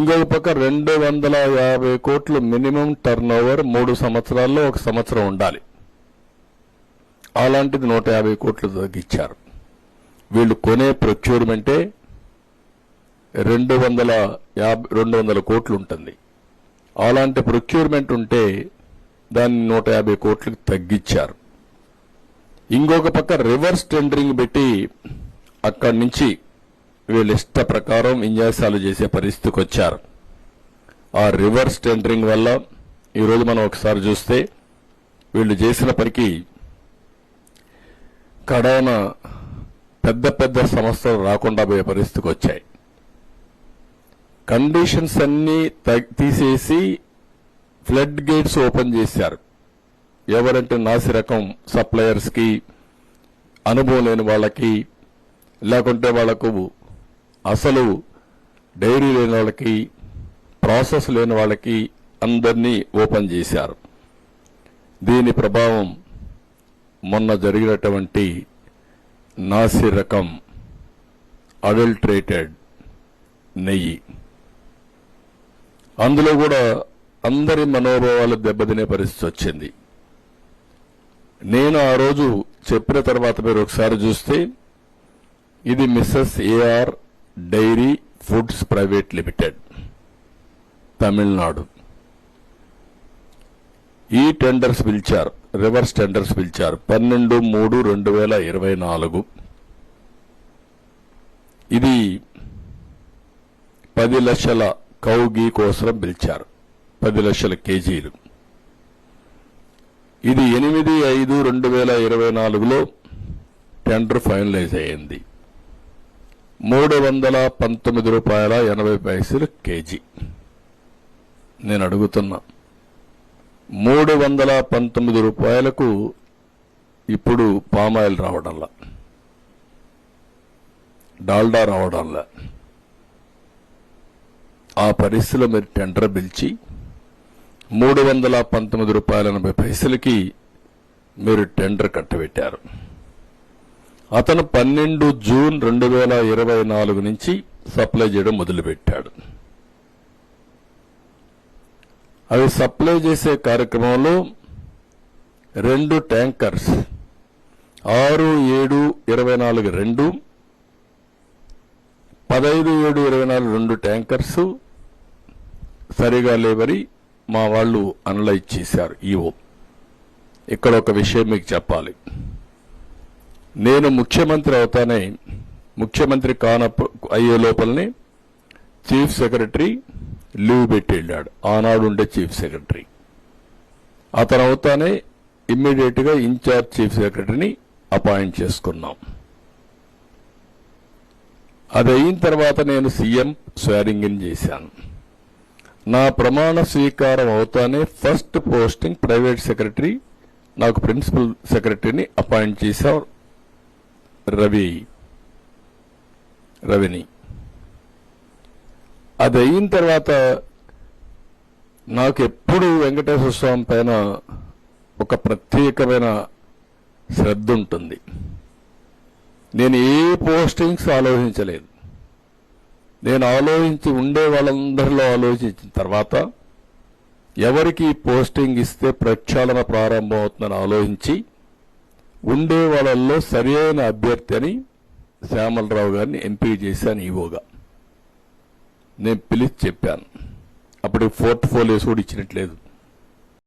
ఇంకొక పక్క రెండు వందల యాభై కోట్లు మినిమం టర్న్ ఓవర్ మూడు సంవత్సరాల్లో ఒక సంవత్సరం ఉండాలి. అలాంటిది నూట యాభై కోట్లు తగ్గించారు. వీళ్ళు కొనే ప్రొక్యూర్మెంటే రెండు వందల యాభై రెండు వందల కోట్లు ఉంటుంది. అలాంటి ప్రొక్యూర్మెంట్ ఉంటే దాన్ని నూట యాభై కోట్లకు తగ్గించారు. ఇంకొక పక్క రివర్స్ టెండరింగ్ పెట్టి అక్కడి నుంచి వీళ్ళు ఇష్ట ప్రకారం విన్యాసాలు చేసే పరిస్థితికి వచ్చారు. ఆ రివర్స్ టెండరింగ్ వల్ల ఈరోజు మనం ఒకసారి చూస్తే వీళ్ళు చేసిన పనికి కడాన పెద్ద పెద్ద సంస్థలు రాకుండా పోయే పరిస్థితికి వచ్చాయి. కండిషన్స్ అన్నీ తగ్- తీసేసి ఫ్లడ్ గేట్స్ ఓపెన్ చేశారు. ఎవరంటే నాసి రకం సప్లయర్స్కి అనుభవం లేని వాళ్ళకి లేకుంటే వాళ్ళకు అసలు డైరీ లేని వాళ్ళకి ప్రాసెస్ లేని వాళ్ళకి అందరినీ ఓపెన్ చేశారు. దీని ప్రభావం మొన్న జరిగినటువంటి నాసి రకం అడల్ట్రేటెడ్ నెయ్యి. అందులో కూడా అందరి మనోభావాలు దెబ్బతినే పరిస్థితి వచ్చింది. నేను ఆ రోజు చెప్పిన తర్వాత మీరు ఒకసారి చూస్తే ఇది Mrs AR dairy foods private limited Tamil Nadu. ఈ టెండర్స్ పిలిచారు రివర్స్ టెండర్స్ పిలిచారు. పన్నెండు మూడు రెండు వేల ఇరవై నాలుగు. ఇది పది లక్షల కౌగి కోసం పిలిచారు పది లక్షల కేజీలు. ఇది ఎనిమిది ఐదు రెండు వేల ఇరవై నాలుగులో టెండర్ ఫైనలైజ్ అయింది మూడు వందల పంతొమ్మిది రూపాయల ఎనభై పైసలు కేజీ. నేను అడుగుతున్నా మూడు వందల పంతొమ్మిది రూపాయలకు ఇప్పుడు పామాయిల్ రావడంలా? డాల్డా రావడంలా? ఆ పరిస్థితిలో మీరు టెండర్ పిలిచి మూడు వందల పంతొమ్మిది రూపాయల ఎనభై పైసలకి మీరు టెండర్ కట్టబెట్టారు. అతను పన్నెండు జూన్ రెండు వేల ఇరవై నాలుగు నుంచి సప్లై చేయడం మొదలుపెట్టాడు. అవి సప్లై చేసే కార్యక్రమంలో రెండు ట్యాంకర్స్ ఆరు ఏడు ఇరవై నాలుగు రెండు పదహైదు ఏడు ఇరవై నాలుగు రెండు ట్యాంకర్స్ సరిగా లేవని మా వాళ్ళు అనలైజ్ చేశారు. ఈఓ ఇక్కడ ఒక విషయం మీకు చెప్పాలి. నేను ముఖ్యమంత్రి అవుతానే ముఖ్యమంత్రి కానప్పు అయ్యే లోపలనే చీఫ్ సెక్రటరీ లీవ్ పెట్టి వెళ్ళాడు ఆనాడు ఉండే చీఫ్ సెక్రటరీ. అతను అవుతానే ఇమ్మీడియట్గా ఇన్ఛార్జ్ చీఫ్ సెక్రటరీని అపాయింట్ చేసుకున్నాం. అది అయిన తర్వాత నేను సీఎం స్వారింగ్ ఇన్ చేశాను. నా ప్రమాణ స్వీకారం అవుతానే ఫస్ట్ పోస్టింగ్ ప్రైవేట్ సెక్రటరీ నాకు ప్రిన్సిపల్ సెక్రటరీని అపాయింట్ చేశారు. రవి రవిని. అది అయిన తర్వాత నాకు ఎప్పుడు వెంకటేశ్వర స్వామి పైన ఒక ప్రత్యేకమైన శ్రద్ధ ఉంటుంది. నేను ఏ పోస్టింగ్స్ ఆలోచించలేదు. నేను ఆలోచించి ఉండే వాళ్ళందరిలో ఆలోచించిన తర్వాత ఎవరికి పోస్టింగ్ ఇస్తే ప్రక్షాళన ప్రారంభం అవుతుందని ఆలోచించి ఉండే వాళ్ళల్లో సరైన అభ్యర్థి అని శ్యామలరావు గారిని ఎంపీ చేశాను ఈవోగా. నేను పిలిచి చెప్పాను. అప్పుడు పోర్ట్ఫోలియోస్ కూడా ఇచ్చినట్లేదు.